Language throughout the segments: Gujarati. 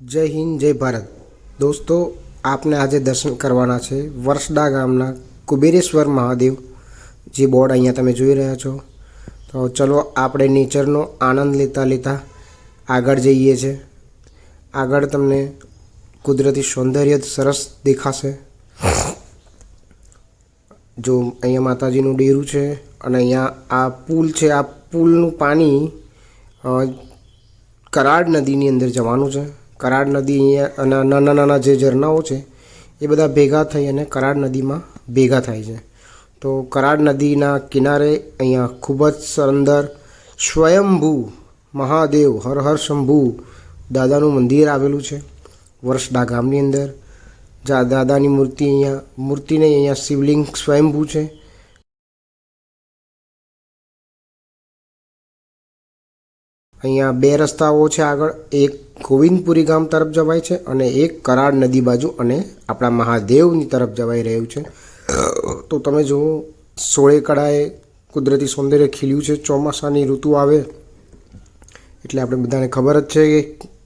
જય હિન્દ, જય ભારત. દોસ્તો, આપને આજે દર્શન કરવાના છે વર્ષડા ગામના કુબેરેશ્વર મહાદેવ, જે બોર્ડ અહીંયા તમે જોઈ રહ્યા છો. તો ચલો, આપણે નેચરનો આનંદ લેતા લેતા આગળ જઈએ છે. આગળ તમને કુદરતી સૌંદર્ય સરસ દેખાશે. જો અહીંયા માતાજીનું ડેરું છે અને અહીંયા આ પુલ છે, આ પુલનું પાણી કરાડ નદીની અંદર જવાનું છે. કરાડ નદી અહીંયા નાના નાના જે ઝરણાઓ છે, એ બધા ભેગા થઈ અને કરાડ નદીમાં ભેગા થાય છે. તો કરાડ નદીના કિનારે અહીંયા ખૂબ જ સુંદર સ્વયંભૂ મહાદેવ હર હર શંભુ દાદાનું મંદિર આવેલું છે. વર્ષડા ગામની અંદર દાદાની મૂર્તિ અહીંયા, મૂર્તિને અહીંયા શિવલિંગ સ્વયંભૂ છે. અહીંયા બે રસ્તાઓ છે આગળ. એક ગોવિંદપુરી ગામ તરફ જવાય છે અને એક કરાડ નદી બાજુ અને આપણા મહાદેવની તરફ જવાઈ રહ્યું છે. તો તમે જુઓ સોળે કળાએ કુદરતી સૌંદર્ય ખીલ્યું છે, ચોમાસાની ઋતુ આવે, એટલે આપણે બધાને ખબર જ છે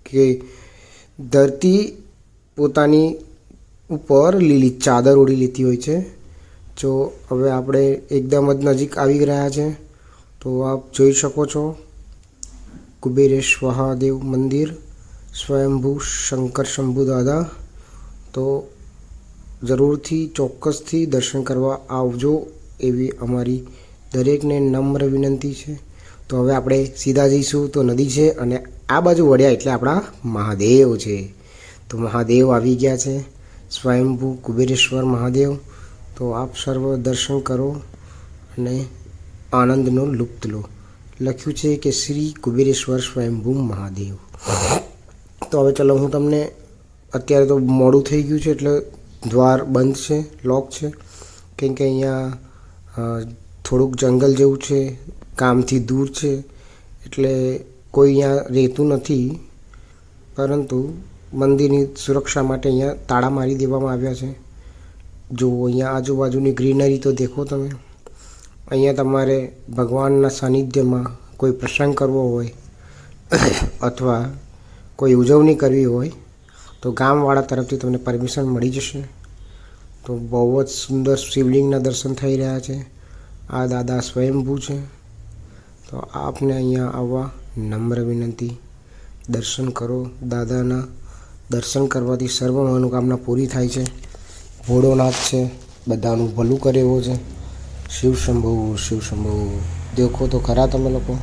કે ધરતી પોતાની ઉપર લીલી ચાદર ઓઢી લેતી હોય છે. જો હવે આપણે એકદમ જ નજીક આવી રહ્યા છે, તો આપ જોઈ શકો છો કુબેરેશ મહાદેવ મંદિર, સ્વયંભૂ શંકર શંભુ દાદા. તો જરૂરથી ચોક્કસથી દર્શન કરવા આવજો એવી અમારી દરેકને નમ્ર વિનંતી છે. તો હવે આપણે સીધા જઈશું. તો નદી છે અને આ બાજુ વળ્યા એટલે આપણા મહાદેવ છે. તો મહાદેવ આવી ગયા છે. સ્વયંભૂ કુબેરેશ્વર મહાદેવ. તો આપ સર્વ દર્શન કરો અને આનંદનો લુપ્ત લો. લખ્યું છે કે શ્રી કુબેરેશ્વર સ્વયંભૂ મહાદેવ. તો હવે ચલો હું તમને અત્યારે તો મોડું થઈ ગયું છે એટલે દ્વાર બંધ છે લોક છે. કેમ કે અહીંયા થોડુંક જંગલ જેવું છે કામથી દૂર છે, એટલે કોઈ અહીંયા રહેતું નથી. પરંતુ મંદિરની સુરક્ષા માટે અહીંયા તાળા મારી દેવામાં આવ્યા છે. જો અહીંયા આજુબાજુની ગ્રીનરી તો દેખો તમે. અહીંયા તમારે ભગવાનના સાનિધ્યમાં કોઈ પ્રસંગ કરવો હોય, અથવા કોઈ ઉજવણી કરવી હોય, તો ગામવાળા તરફથી તમને પરમિશન મળી જશે. તો બહુ જ સુંદર શિવલિંગના દર્શન થઈ રહ્યા છે. આ દાદા સ્વયંભૂ છે. તો આપને અહીંયા આવવા નમ્ર વિનંતી. દર્શન કરો. દાદાના દર્શન કરવાથી સર્વ મનોકામના પૂરી થાય છે. ભોળોનાથ છે. બધાનું ભલું કરે એવો છે. શિવ શંભુ શિવ શંભુ દેખો તો ખરા તમે લોકો.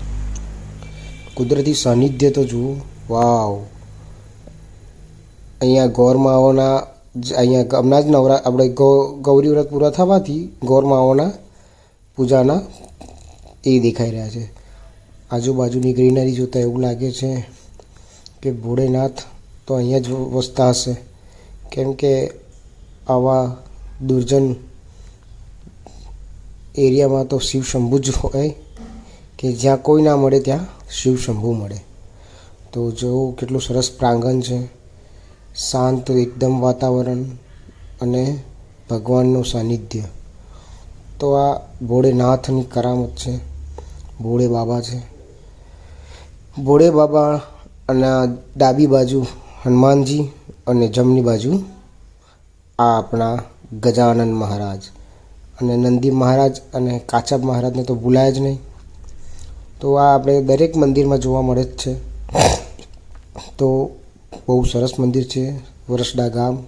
કુદરતી સાનિધ્ય તો જુઓ. વાવ. અહીંયા ગૌરમાઓના અહીંયા હમણાં જ નવરા, આપણે ગૌરી વ્રત પૂરા થવાથી ગૌરમાઓના પૂજાના એ દેખાઈ રહ્યા છે. આજુબાજુની ગ્રીનરી જોતાં એવું લાગે છે કે ભોળેનાથ તો અહીંયા જ વસતા હશે. કેમ કે આવા દુર્જન એરિયામાં તો શિવ શંભુ જ હોય કે જ્યાં કોઈ ના મળે ત્યાં શિવ શંભુ મળે. તો જો કેટલું સરસ પ્રાંગણ છે, શાંત એકદમ વાતાવરણ અને ભગવાનનું સાનિધ્ય. તો આ ભોળેનાથની કરામત છે, ભોળે બાબા છે. ભોળે બાબા અને ડાબી બાજુ હનુમાનજી અને જમણી બાજુ આ આપણા ગજાનંદ મહારાજ. અને નંદી મહારાજ અને કાચબ મહારાજને તો ભૂલાય જ નહીં. તો આ આપણે દરેક મંદિરમાં જોવા મળે જ છે. તો બહુ સરસ મંદિર છે, વરસડા ગામ.